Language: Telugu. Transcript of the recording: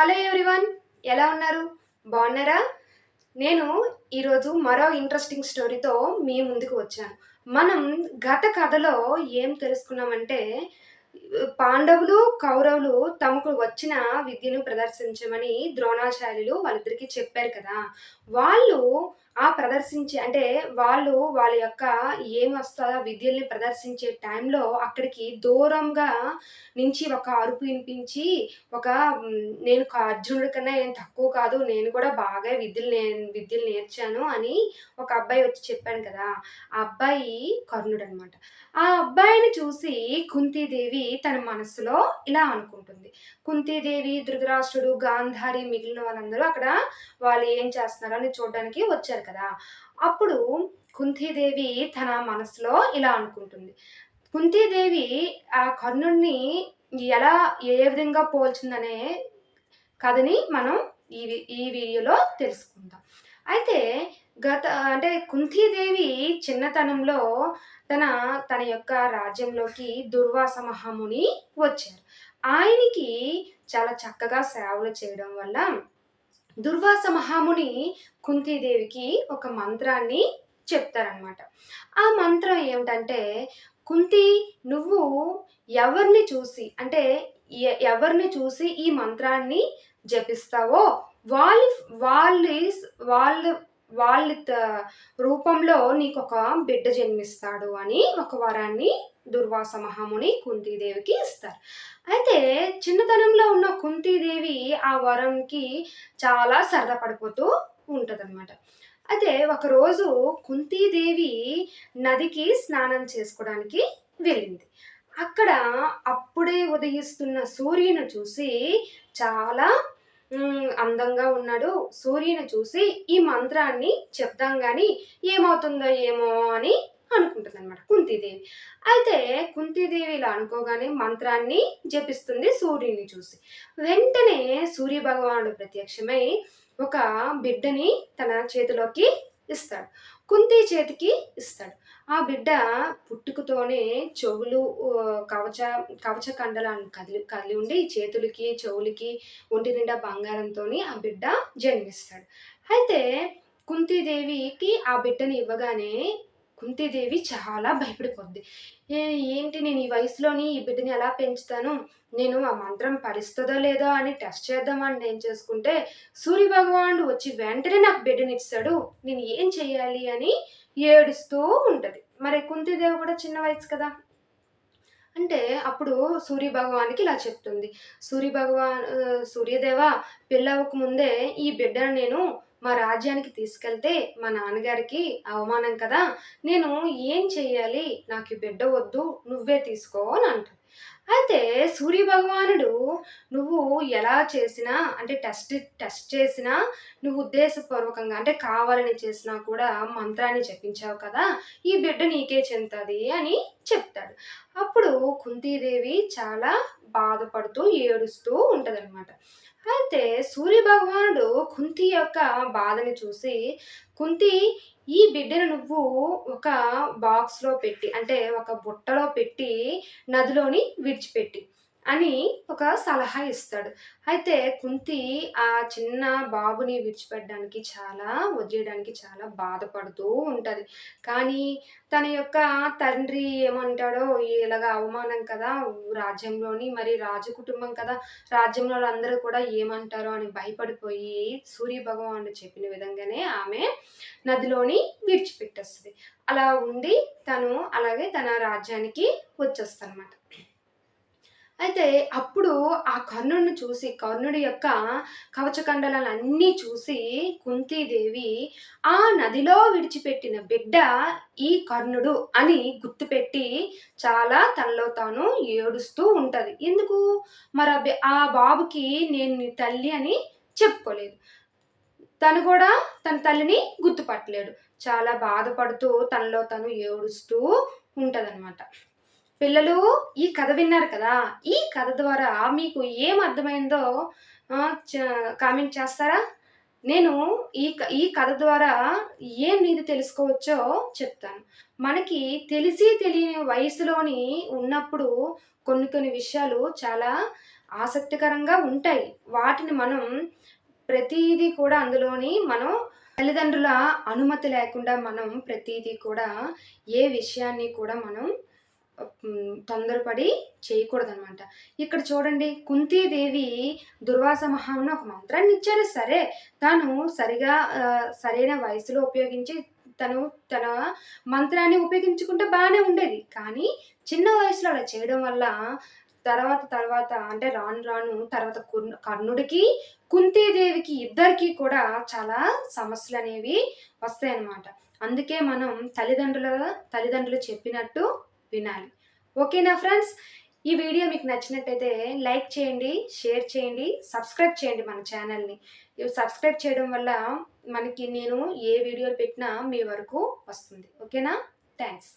హలో ఎవ్రీవన్ ఎలా ఉన్నారు? బాగున్నారా? నేను ఈరోజు మరో ఇంట్రెస్టింగ్ స్టోరీతో మీ ముందుకు వచ్చాను. మనం గత కథలో ఏం తెలుసుకున్నామంటే పాండవులు కౌరవులు తమకు వచ్చిన విద్యను ప్రదర్శించమని ద్రోణాచార్యులు వాళ్ళిద్దరికి చెప్పారు కదా. వాళ్ళు ఆ ప్రదర్శించే అంటే వాళ్ళు వాళ్ళ యొక్క ఏం వస్తుందో ఆ విద్యల్ని ప్రదర్శించే టైంలో అక్కడికి దూరంగా నుంచి ఒక అరుపు వినిపించి ఒక నేను అర్జునుడి కన్నా ఏం తక్కువ కాదు నేను కూడా బాగా విద్యలు నే విద్యలు నేర్చాను అని ఒక అబ్బాయి వచ్చి చెప్పాను కదా. ఆ అబ్బాయి కర్ణుడు అనమాట ఆ అబ్బాయిని చూసి కుంతీదేవి తన మనసులో ఇలా అనుకుంటుంది. కుంతీదేవి ధృతరాష్ట్రుడు గాంధారి మిగిలిన వాళ్ళందరూ అక్కడ వాళ్ళు ఏం చేస్తున్నారో అని చూడడానికి వచ్చారు కదా? అప్పుడు కుంతీదేవి తన మనసులో ఇలా అనుకుంటుంది. కుంతీదేవి ఆ కర్ణుడిని ఎలా ఏ విధంగా పోల్చిందనే కథని మనం ఈ వి- ఈ వీడియోలో తెలుసుకుందాం. అయితే గత అంటే కుంతీదేవి చిన్నతనంలో తన తన యొక్క రాజ్యంలోకి దుర్వాస మహాముని వచ్చారు. ఆయనకి చాలా చక్కగా సేవలు చేయడం వల్ల దుర్వాస మహాముని కుంతీదేవికి ఒక మంత్రాన్ని చెప్తారనమాట ఆ మంత్రం ఏమిటంటే కుంతి నువ్వు ఎవరిని చూసి అంటే ఎ- ఎవరిని చూసి ఈ మంత్రాన్ని జపిస్తావో వాళ్ళ వాళ్ళ వాళ్ళ వాళ్ళ రూపంలో నీకు ఒక బిడ్డ జన్మిస్తాడు అని ఒక వరాన్ని దుర్వాస మహాముని కుంతీదేవికి ఇస్తారు. అయితే చిన్నతనంలో ఉన్న కుంతీదేవి ఆ వరంకి చాలా సరదా పడిపోతూ ఉంటుందన్నమాట. అయితే ఒకరోజు కుంతీదేవి నదికి స్నానం చేసుకోవడానికి వెళ్ళింది. అక్కడ అప్పుడే ఉదయిస్తున్న సూర్యుని చూసి చాలా అందంగా ఉన్నాడు. సూర్యుని చూసి ఈ మంత్రాన్ని చెప్దాం కానీ ఏమవుతుందో ఏమో అని అనుకుంటుంది అనమాట కుంతీదేవి. అయితే కుంతీదేవి ఇలా అనుకోగానే మంత్రాన్ని జపిస్తుంది సూర్యుని చూసి. వెంటనే సూర్య భగవానుడు ప్రత్యక్షమై ఒక బిడ్డని తన చేతిలోకి ఇస్తాడు. కుంతి చేతికి ఇస్తాడు. ఆ బిడ్డ పుట్టుకతోనే చెవులు కవచ కవచ కండలాన్ని కదిలి కదిలి ఉండి చేతులకి చెవులకి ఒంటి నిండా బంగారంతో ఆ బిడ్డ జన్మిస్తాడు. అయితే కుంతీదేవికి ఆ బిడ్డని ఇవ్వగానే కుంతీదేవి చాలా భయపడిపోద్ది. ఏంటి నేను ఈ వయసులోని ఈ బిడ్డని ఎలా పెంచుతాను? నేను ఆ మంత్రం పరిస్తుందో లేదో అని టెస్ట్ చేద్దామని నేను చేసుకుంటే సూర్య భగవానుడు వచ్చి వెంటనే నాకు బిడ్డని ఇస్తాడు నేను ఏం చేయాలి అని ఏడుస్తూ ఉంటుంది. మరి కుంతీదేవి కూడా చిన్న వయసు కదా? అంటే అప్పుడు సూర్య భగవానికి ఇలా చెప్తుంది. సూర్య భగవాన్ సూర్యదేవ పిల్లవకు ముందే ఈ బిడ్డను నేను మా రాజ్యానికి తీసుకెళ్తే మా నాన్నగారికి అవమానం కదా నేను ఏం చెయ్యాలి? నాకు ఈ బిడ్డ వద్దు నువ్వే తీసుకో అని అంటుంది. అయితే సూర్య భగవానుడు నువ్వు ఎలా చేసినా అంటే టెస్ట్ టెస్ట్ చేసినా నువ్వు ఉద్దేశపూర్వకంగా అంటే కావాలని చేసినా కూడా మంత్రాన్ని చెప్పించావు కదా ఈ బిడ్డ నీకే చెందుతుంది అని చెప్తాడు. అప్పుడు కుంతీదేవి చాలా బాధపడుతూ ఏడుస్తూ ఉంటదన్నమాట. అయితే సూర్య భగవానుడు కుంతి యొక్క బాధని చూసి కుంతి ఈ బిడ్డను నువ్వు ఒక బాక్స్లో పెట్టి అంటే ఒక బుట్టలో పెట్టి నదిలోని విడిచిపెట్టి అని ఒక సలహా ఇస్తాడు. అయితే కుంతి ఆ చిన్న బాబుని విడిచిపెట్టడానికి చాలా వదిలేయడానికి చాలా బాధపడుతూ ఉంటుంది. కానీ తన యొక్క తండ్రి ఏమంటాడో ఇలాగ అవమానం కదా రాజ్యంలోని మరి రాజు కుటుంబం కదా రాజ్యంలో అందరూ కూడా ఏమంటారో అని భయపడిపోయి సూర్య భగవానుడు చెప్పిన విధంగానే ఆమె నదిలోని విడిచిపెట్టేస్తుంది. అలా ఉండి తను అలాగే తన రాజ్యానికి వచ్చేస్తానమాట అయితే అప్పుడు ఆ కర్ణుడిని చూసి కర్ణుడి యొక్క కవచకండలన్నీ చూసి కుంతీదేవి ఆ నదిలో విడిచిపెట్టిన బిడ్డ ఈ కర్ణుడు అని గుర్తుపెట్టి చాలా తనలో తాను ఏడుస్తూ ఉంటుంది. ఎందుకు? మరి ఆ బాబుకి నేను నీ తల్లి అని చెప్పుకోలేదు. తను కూడా తన తల్లిని గుర్తుపట్టలేడు. చాలా బాధపడుతూ తనలో తను ఏడుస్తూ ఉంటదన్నమాట. పిల్లలు ఈ కథ విన్నారు కదా ఈ కథ ద్వారా మీకు ఏం అర్థమైందో చ- కామెంట్ చేస్తారా? నేను ఈ క- ఈ కథ ద్వారా ఏం నీది తెలుసుకోవచ్చో చెప్తాను. మనకి తెలిసి తెలియని వయసులోని ఉన్నప్పుడు కొన్ని కొన్ని విషయాలు చాలా ఆసక్తికరంగా ఉంటాయి. వాటిని మనం ప్రతిదీ కూడా అందులోని మనం తల్లిదండ్రుల అనుమతి లేకుండా మనం ప్రతిదీ కూడా ఏ విషయాన్ని కూడా మనం తొందరపడి చేయకూడదనమాట. ఇక్కడ చూడండి కుంతీదేవి దుర్వాస మహాను ఒక మంత్రాన్ని ఇచ్చారు. సరే తాను సరిగా సరైన వయసులో ఉపయోగించి తను తన మంత్రాన్ని ఉపయోగించుకుంటే బాగానే ఉండేది. కానీ చిన్న వయసులో అలా చేయడం వల్ల తర్వాత తర్వాత అంటే రాను రాను తర్వాత కర్ణుడికి కుంతీదేవికి ఇద్దరికి కూడా చాలా సమస్యలు అనేవి వస్తాయన్నమాట. అందుకే మనం తల్లిదండ్రుల తల్లిదండ్రులు చెప్పినట్టు వినాలి. ఓకేనా ఫ్రెండ్స్? ఈ వీడియో మీకు నచ్చినట్టయితే లైక్ చేయండి షేర్ చేయండి సబ్స్క్రైబ్ చేయండి మన ఛానల్ని. సబ్స్క్రైబ్ చేయడం వల్ల మనకి నేను ఏ వీడియోలు పెట్టినా మీ వరకు వస్తుంది. ఓకేనా? థ్యాంక్స్.